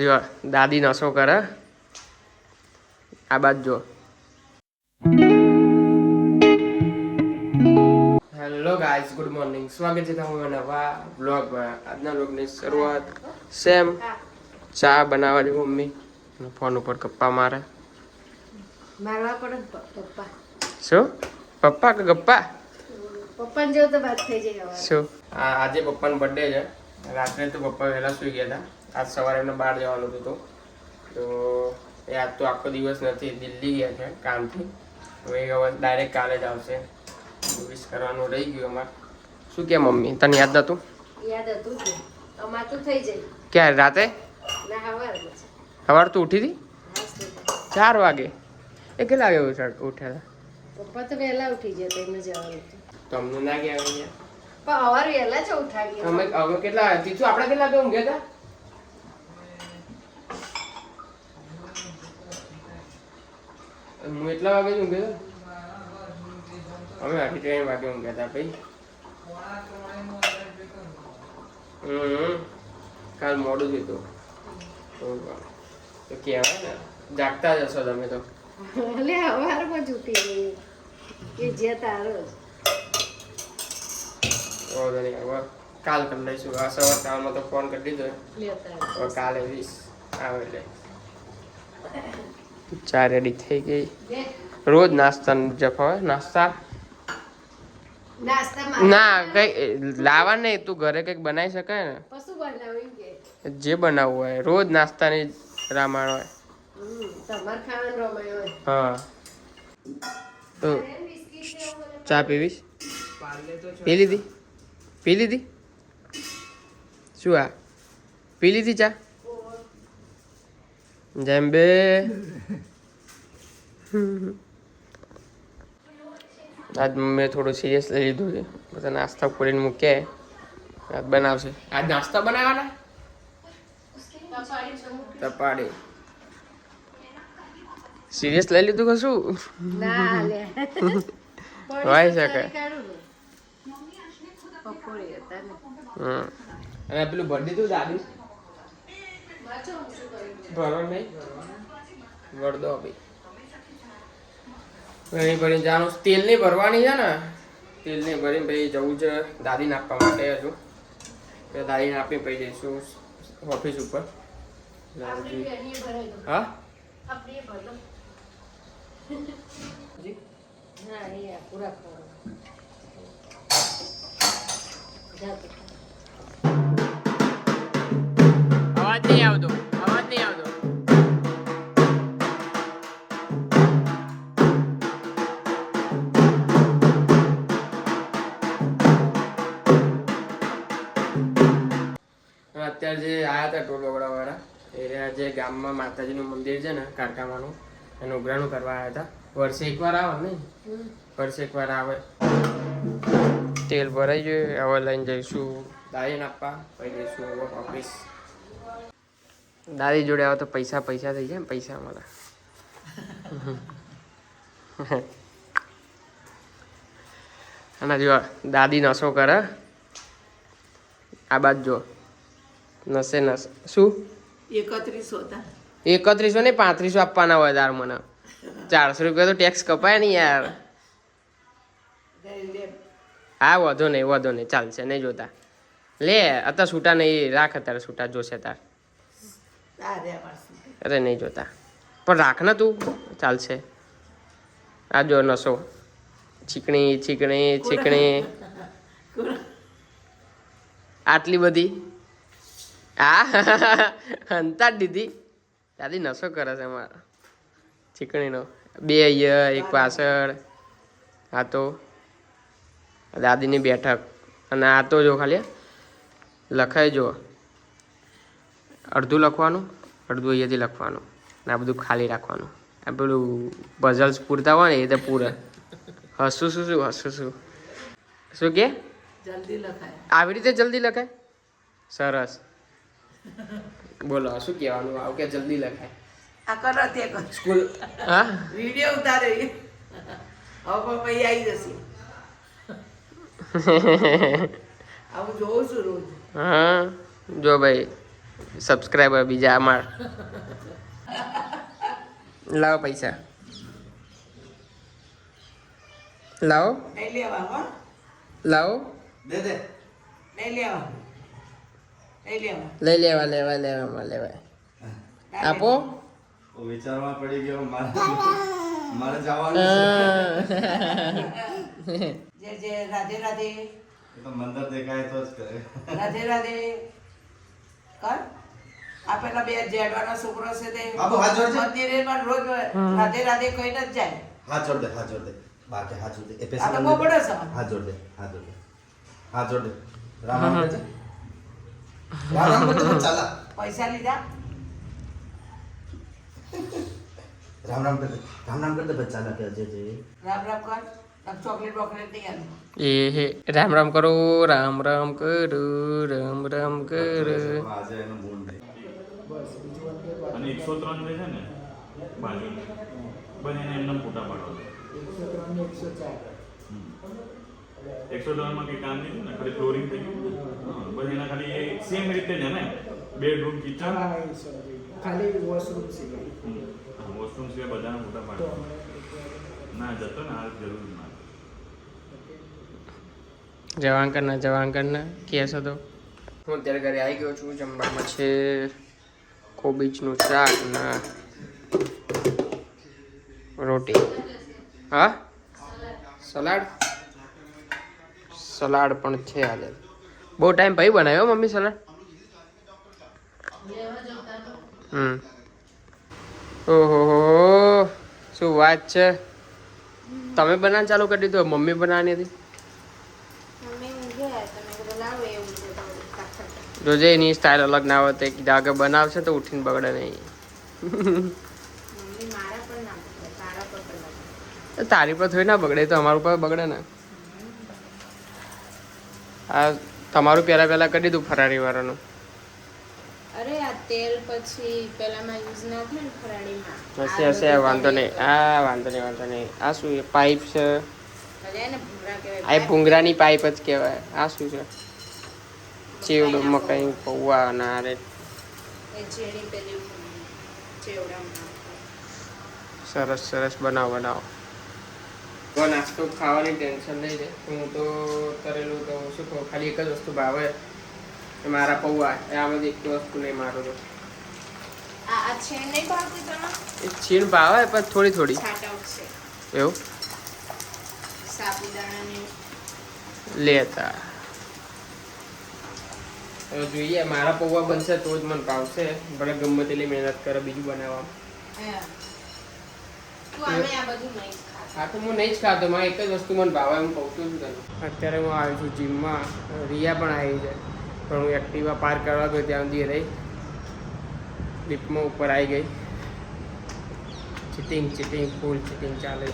જો દાદી નશો કરે. આ બાજુ જો. હેલો ગાઈઝ ગુડ મોર્નિંગ સ્વાગત છે તમારા નવા બ્લોગમાં આજના બ્લોગની શરૂઆત સેમ ચા બનાવવાની મમ્મી. ફોન ઉપર ગપ્પા મારે. મારવા પડે પપ્પા. શું? પપ્પા કે ગપ્પા? પપ્પાને જેવું તો વાત થઈ જાય શું? આ આજે પપ્પાનો બર્થડે છે. રાત્રે તો પપ્પા વહેલા સુઈ ગયા હતા. આજ સવારે એમને બહાર જવાનું હતું તો. એ આજ તો આખો દિવસ નથી દિલ્હી ગયા છે કામથી. તો એ હવે ડાયરેક્ટ કાલે જ આવશે. વિશ કરવાનું રહી ગયું અમારે. શું કે મમ્મી તને યાદ હતું યાદ હતું અમાર તો થઈ જાય. ક્યારે રાતે? ના હવાર જ સવાર તું ઉઠી હતી? ચાર વાગે? એ કેટલા વાગે ઉઠ્યા ઉઠ્યા પપ્પા તો વહેલા ઉઠી ગયા તો એમને જવાનું તમને ના ગયા પણ હવાર વહેલા જ ઉઠાવી અમે અમે કેટલા તીથું આપણે કેટલા તો ઊંઘ્યા હતા? હું એટલા વાગે જ ઊંઘ્યો હતો અમે અઢી ત્રણ વાગે ઊંઘ્યા હતા ભાઈ. કાલ મોડું જ હતું. તો કહેવાય ને જાગતા જ હશો તમે તો. એટલે હવારમાં જ ગઈ. કે જે તારો વાંધો નહીં હવે કાલ કરી લઈશું. આ સવાર કાલમાં તો ફોન કરી દીધો. હવે કાલે વીસ આવે એટલે. ચા રેડી થઈ ગઈ. રોજ નાસ્તાનું હોય નાસ્તા? ના કઈ લાવા નહીં તું ઘરે કંઈક બનાવી શકાય ને? જે બનાવવું હોય રોજ નાસ્તાની રામાયણ હોય. હા. તો ચા પીવીશ? પી લીધી? પી લીધી? શું આ? પી લીધી ચા? જેમ બે. આજ મેં થોડું સિરિયસ લઈ લીધું છે. બધા નાસ્તા ખોલીને મૂકે. આજ બનાવશે. આજ નાસ્તા બનાવવાના? તપાડી. સિરિયસ લઈ લીધું કશું? હોય શકે. અને પેલું ભરી દીધું દાદી? ભરો નહીં ભર દો ભાઈ અહીં ભરીને જવાનું તેલ નહીં ભરવાની છે ને? તેલ નહીં ભરીને પછી જવું છે દાદીને આપવા માટે હજુ. દાદીને આપી પછી જઈશું ઓફિસ ઉપર. હા? પૂરા અવાજ નહીં આવતો અવાજ નહીં આવતો. અત્યારે જે આયા હતા ટોલોગડા વાળા એ રહ્યા જે ગામમાં માતાજીનું મંદિર છે ને કારકામાનું એનું ઉઘરાણું કરવા આવ્યા હતા. વર્ષે એકવાર આવે ને. વર્ષે એકવાર આવે. તેલ ભરાઈ ગયું હવે લઈને જઈશું દાયન આપવા પછી જઈશું ઓફિસ. દાદી જોડે આવે તો પૈસા પૈસા થઈ જાય ને પૈસા મળે અને જો દાદી નશો કરે. આ બાજુ જો. નસે નસ. શું? એકત્રીસો હતા. એકત્રીસો ને પાંત્રીસો આપવાના હોય તાર મને. ચારસો રૂપિયા તો ટેક્સ કપાય ને યાર. હા વધો નહીં વધો નહીં. ચાલશે નહીં જોતા. લે અત્યારે છૂટા નહીં રાખ અત્યારે છૂટા જોશે તાર. અરે, નહીં જોતા. પણ રાખ ને તું. ચાલશે. આ જો નસો. ચીકણી ચીકણી ચીકણી આટલી બધી? હંતા જ દીધી. દાદી નશો કરે છે મારા. ચીકણીનો બે અહીંયા, એક પાછળ. આ તો. દાદીની બેઠક. અને આ તો જો ખાલી લખાઈ જો. અડધું લખવાનું અડધું અહીંયાથી લખવાનું. ને આ બધું ખાલી રાખવાનું. આ પેલું પઝલ્સ પૂરતા હોય ને એ તો પૂરે. હસું શું શું હસું શું? શું કે? જલ્દી લખાય. આવી રીતે જલ્દી લખાય? સરસ. બોલો શું કહેવાનું? આવું કે જલ્દી લખાય. આ કરો તે કરો. સ્કૂલ હા? વીડિયો ઉતારે. હવે પણ પછી આવી જશે. આવું જોઉં છું રોજ. હા જો ભાઈ. સબસ્ક્રાઈબર બીજા અમાર. લાવો પૈસા. લાવો. લેવા હો. લાવો. દે દે. નહીં લેવા. નહીં લેવા. લઈ લેવા લેવા લેવા લેવા. આપો. વિચારવા પડી ગયો મારે મારે જવાનું છે. જે જે રાધે રાધે. એ તો મંદર દેખાય તો જ કરે. રાધે રાધે. કર. આ પેલા બે જેડવાના છોકરો છે તે બાબુ, હાથ જોડજે. મંદિરે પણ રોજ રાધે રાધે કહીને જ જાય. હાથ જોડ દે હાથ જોડ દે. બાકે હાથ જોડ દે. એ આ તો બહુ છે હાથ જોડ દે હાથ જોડ દે. હાથ જોડ દે. રામ રામ રામ રામ કરજે પણ ચાલા પૈસા લીધા? રામ રામ કરજે રામ રામ કરજે પણ ચાલા કે જે જે રામ રામ કર. આમ ચોકલેટ બોકલેટ નહીં આલું. એ રામ રામ કરો રામ રામ કરો રામ રામ કરો. નહીં અને એકસો ત્રણ જે છે ને બાજુ બસ એને એમને ફોટા પાડો. એકસો ત્રણમાં કઈ કામ નહીં થયું ને ખાલી ફ્લોરિંગ થઈ ગયું. બસ એના ખાલી સેમ રીતે છે ને બેડરૂમ કિચન ખાલી વોશરૂમ છે. વોશરૂમ સિવાય બધાના ફોટા પાડો. ના જતો ને આ જરૂર ના જવાંકરના જવાંકરના કરના કેસ હતો હું અત્યારે ઘરે આવી ગયો છું જમવામાં છે. કોબીજનું શાક ના રોટી. હા? સલાડ. સલાડ પણ છે આજે. બહુ ટાઈમ ભાઈ બનાવ્યો મમ્મી સલાડ? હમ. ઓહો શું વાત છે? તમે બનાવ ચાલુ કરી દીધું મમ્મી બનાવવાની હતી? જોજે એની સ્ટાઇલ અલગ ના હોય તો એક બનાવશે તો ઉઠીને બગડે નહીં. તારા પર થોડી ના બગડે તો અમારું પર બગડે ને. આ તમારું પહેલા પહેલા કરી દીધું ફરારી વાળાનું અરે આ તેલ પછી પહેલામાં યુઝ ના થાય ને ફરાળીમાં. હશે હશે વાંધો નહીં. આ વાંધો નહીં વાંધો નહીં. આ શું પાઇપ છે? આ ભૂંગરાની પાઇપ જ કહેવાય. આ શું છે? ચેવડો મકાઈ પૌવા ના રે. એ ઝીણી પેલી ચેવડામાં સરસ સરસ. બનાવો બનાવો. તો નાસ્તો ખાવાની ટેન્શન નહીં રે. હું તો કરેલું તો શું કહું? ખાલી એક જ વસ્તુ ભાવે. એ મારા પૌવા. એ આમાંથી એક વસ્તુ નહીં મારું તો. આ આ નહીં ભાવતી તમે? છીણ ભાવે પણ થોડી થોડી. એવું? લેતા. જોઈએ મારા પૌવા બનશે તો જ મને ભાવશે. ભલે ગમે તેટલી મહેનત કરે બીજું બનાવવા. હા. તું. હા તો હું નહીં જ ખાતો મારે એક જ વસ્તુ મને ભાવે હું કહું છું તને. અત્યારે હું આવી છું જીમમાં. રિયા પણ આવી છે. પણ હું એક્ટિવા પાર્ક કરવા ગયો ત્યાં સુધી રહી. લિફ્ટમાં ઉપર આવી ગઈ. ચીટિંગ ચીટિંગ ફૂલ ચીટિંગ ચાલે.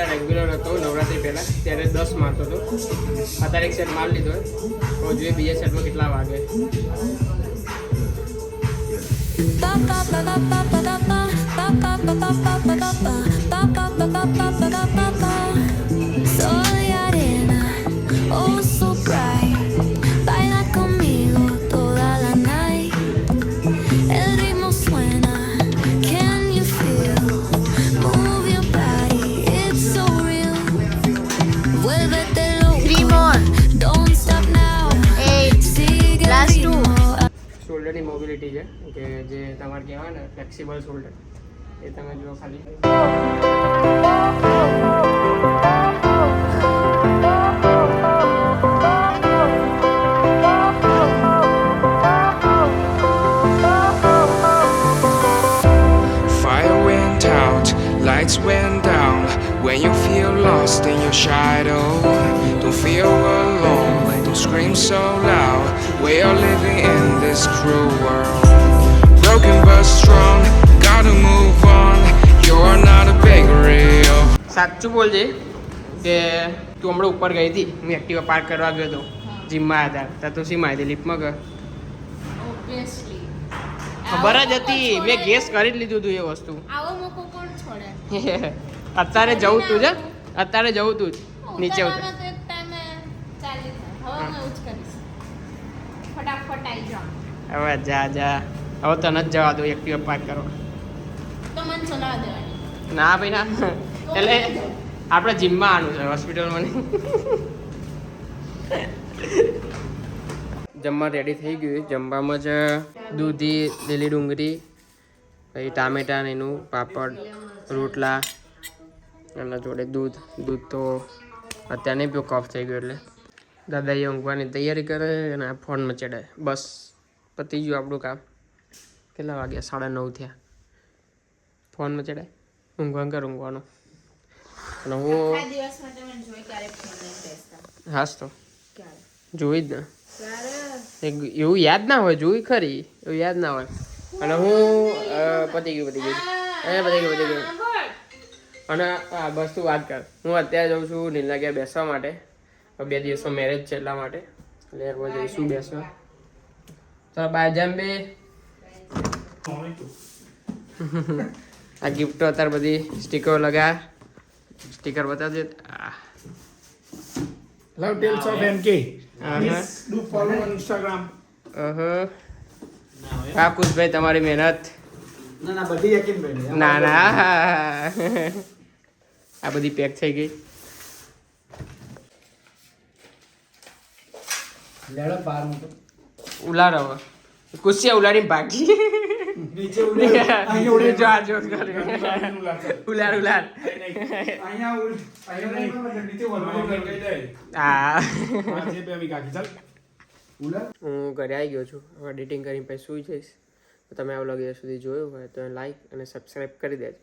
પહેલાં રેગ્યુલર હતો, નવરાત્રી પહેલાં. ત્યારે દસ મારતો હતો. અત્યારે એક સેટ માર લીધો હવે જોઈએ બીજા સેટમાં કેટલા વાગે. Ba શોલ્ડરની મોબિલિટી છે કે જે તમારે કહેવાય ને ફ્લેક્સિબલ શોલ્ડર એ તમે જુઓ ખાલી Fire went out, lights went down. When you feel lost in your shadow, don't feel alone. Don't scream so loud. We are living in this Cruel world. Broken but strong, gotta move on. You're not a bakery. સાચું બોલજે કે તું હમણાં ઉપર ગઈ હતી હું Activa park કરવા ગયો હતો જીમમાં હતા. ત્યાં તું શી માહિતી લિફ્ટમાં ગયો ખબર જ હતી. મેં ગેસ કરી જ લીધું હતું એ વસ્તુ. આવો મોકો કોણ છોડે? અત્યારે જવું તું જ. અત્યારે જવું તું જ. નીચે ઉતર. ફટાફટ આવી જાઓ. હવે જા જા. હવે તને જ જવા દઉં એક્ટિવા પાર્ક તો દેવાની. ના ભાઈ ના. એટલે આપણે જીમમાં આનું છે હોસ્પિટલમાં જમવા રેડી થઈ ગયું. જમવામાં જ દૂધી લીલી ડુંગળી પછી ટામેટા એનું પાપડ રોટલા એના જોડે દૂધ દૂધ તો અત્યારે નહીં પીવો કફ થઈ ગયો એટલે. દાદાએ ઊંઘવાની તૈયારી કરે અને ફોનમાં ચડાય બસ. પતી ગયું આપણું કામ. કેટલા વાગ્યા? સાડા નવ થયા. ફોનમાં ચડાય? ઊંઘવાનું કર ઊંઘવાનું અને હું હાસ તો. જોઈ જ ને. એવું યાદ ના હોય જોઈ ખરી. એવું યાદ ના હોય. અને હું પતી ગયું પતી ગયું એ પતી ગયું પતી ગયું અને હા બસ તું વાત કર. હું અત્યારે જાઉં છું નીલના ઘેર બેસવા માટે. બે દિવસમાં મેરેજ છે એટલા માટે. એટલે જઈશું બેસવા. તો બાય જેમ બે. આ ગિફ્ટો અત્યારે બધી સ્ટીકરો લગા સ્ટીકર બતાવજો. of MK. Aha. Please do follow on Instagram. હા કુશભાઈ તમારી મહેનત. ના ના બધી યકીન ભાઈ ના ના આ બધી પેક થઈ ગઈ. લેડો બહાર મૂકો. ઉલાડ કુશિયા ઉલાડીને ભાગી નીચે ઉડે જો આ જો કરે. ઉલાડ ઉલાડ અહીંયા ઉલ અહીંયા નહીં મતલબ નીચે વળવાનું કરી આ આ જે બે મી કાકી ચાલ ઉલા હું ઘરે આવી ગયો છું. હવે એડિટિંગ કરીને પછી સુઈ જઈશ. તમે આ વ્લોગ સુધી જોયું હોય તો લાઈક અને સબસ્ક્રાઈબ કરી દેજો.